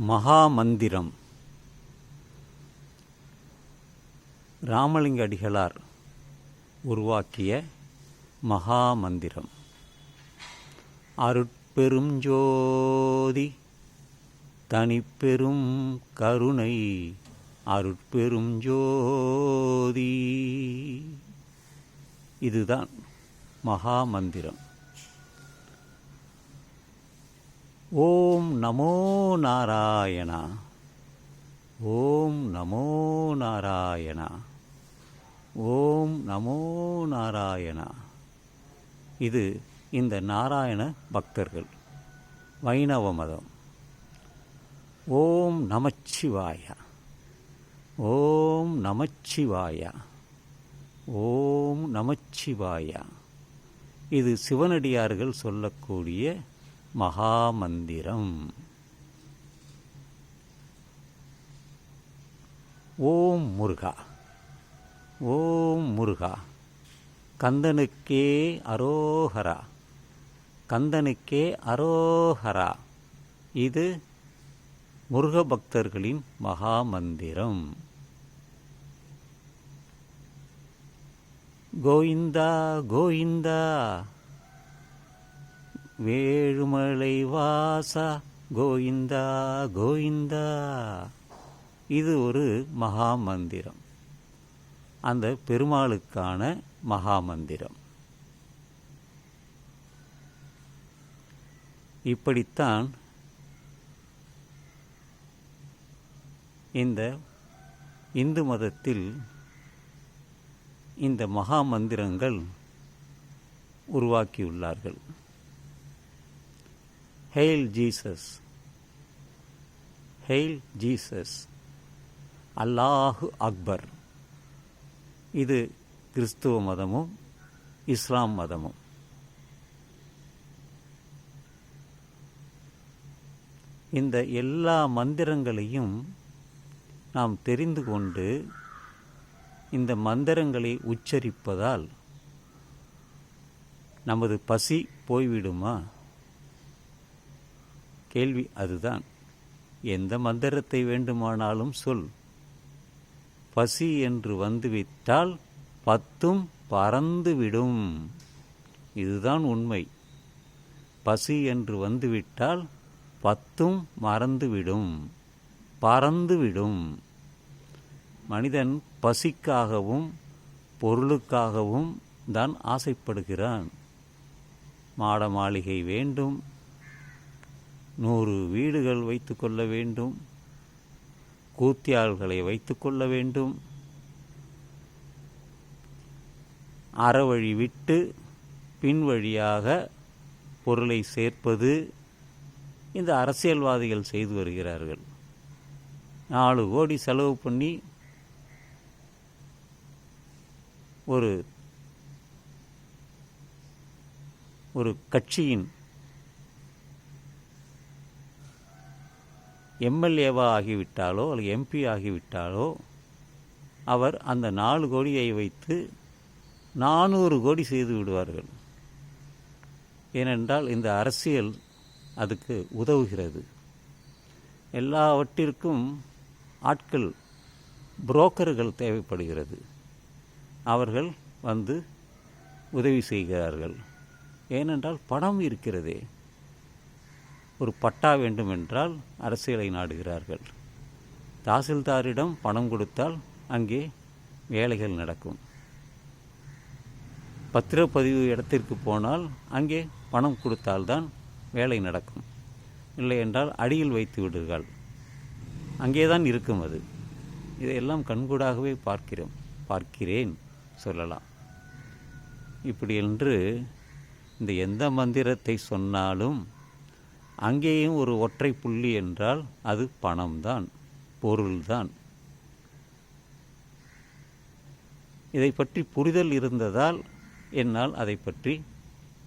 மகாமந்திரம். ராமலிங்க அடிகளார் உருவாக்கிய மகாமந்திரம். அருட்பெரும் ஜோதி தனிப்பெரும் கருணை அருட்பெரும் ஜோதி. இதுதான் மகாமந்திரம். ஓம் நமோ நாராயணா. ஓம் நமோ நாராயணா. ஓம் நமோ நாராயணா. இது இந்த நாராயண பக்தர்கள். வைணவ மதம். ஓம் நமச்சிவாய. ஓம் நமச்சிவாய. ஓம் நமச்சிவாய. இது சிவனடியார்கள் சொல்லக்கூடிய மகாமந்திரம். ஓம் முருகா. ஓம் முருகா. கந்தனுக்கே அரோஹரா. கந்தனுக்கே அரோஹரா. இது முருக பக்தர்களின் மகாமந்திரம். கோவிந்தா கோவிந்தா. வேழுமலை வாசா கோவிந்தா கோவிந்தா. இது ஒரு மகா மந்திரம் அந்த பெருமாளுக்கான மகா மந்திரம் இப்படித்தான் இந்த இந்து மதத்தில் இந்த மகா மந்திரங்கள் உருவாக்கியுள்ளார்கள். ஹெயில் ஜீசஸ் ஹெயில் ஜீசஸ் அல்லாஹு அக்பர் இது கிறிஸ்துவ மதமும் இஸ்லாம் மதமும். இந்த எல்லா மந்திரங்களையும் நாம் தெரிந்து கொண்டு இந்த மந்திரங்களை உச்சரிப்பதால் நமது பசி போய்விடுமா? கேள்வி அதுதான். எந்த மந்திரத்தை வேண்டுமானாலும் சொல். பசி என்று வந்துவிட்டால் பத்தும் பறந்துவிடும். இதுதான் உண்மை. பசி என்று வந்துவிட்டால் பத்தும் மறந்துவிடும். பறந்துவிடும். மனிதன் பசிக்காகவும் பொருளுக்காகவும் தான் ஆசைப்படுகிறான். மாட மாளிகை வேண்டும் நூறு வீடுகள் வைத்து கொள்ள வேண்டும். கூத்தியாள்களை வைத்து கொள்ள வேண்டும். அறவழி விட்டு பின்வழியாக பொருளை சேர்ப்பது இந்த அரசியல்வாதிகள் செய்து வருகிறார்கள். நாலு கோடி செலவு பண்ணி ஒரு ஒரு கட்சியின் எம்எல்ஏவா ஆகிவிட்டாலோ அல்லது எம்பி ஆகிவிட்டாலோ அவர் அந்த நாலு கோடியை வைத்து நானூறு கோடி செய்து விடுவார்கள். ஏனென்றால் இந்த அரசியல் அதுக்கு உதவுகிறது. எல்லாவற்றிற்கும் ஆட்கள் புரோக்கர்கள் தேவைப்படுகிறது. அவர்கள் வந்து உதவி செய்கிறார்கள். ஏனென்றால் பணம் இருக்கிறதே. ஒரு பட்டா வேண்டுமென்றால் அரசியலை நாடுகிறார்கள். தாசில்தாரிடம் பணம் கொடுத்தால் அங்கே வேலைகள் நடக்கும். பத்திரப்பதிவு இடத்திற்கு போனால் அங்கே பணம் கொடுத்தால்தான் வேலை நடக்கும். இல்லை என்றால் அடியில் வைத்து விடுகள் அங்கே தான் இருக்கும் அது. இதையெல்லாம் கண்கூடாகவே பார்க்கிறோம். பார்க்கிறேன் சொல்லலாம். இப்படி என்று இந்த எந்த மந்திரத்தை சொன்னாலும் அங்கேயும் ஒரு ஒற்றை புள்ளி என்றால் அது பணம்தான் பொருள்தான். இதை பற்றி புரிதல் இருந்ததால் என்னால் அதை பற்றி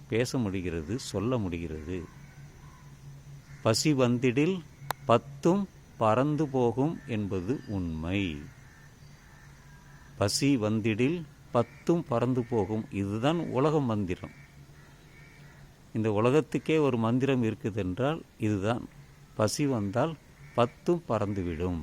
பேச முடிகிறது சொல்ல முடிகிறது. பசி வந்திடில் பத்தும் பறந்து போகும் என்பது உண்மை. பசி வந்திடில் பத்தும் பறந்து போகும் இதுதான் உலக மந்திரம். இந்த உலகத்துக்கே ஒரு மந்திரம் இருக்குதென்றால் இதுதான். பசி வந்தால் பத்தும் பறந்துவிடும்.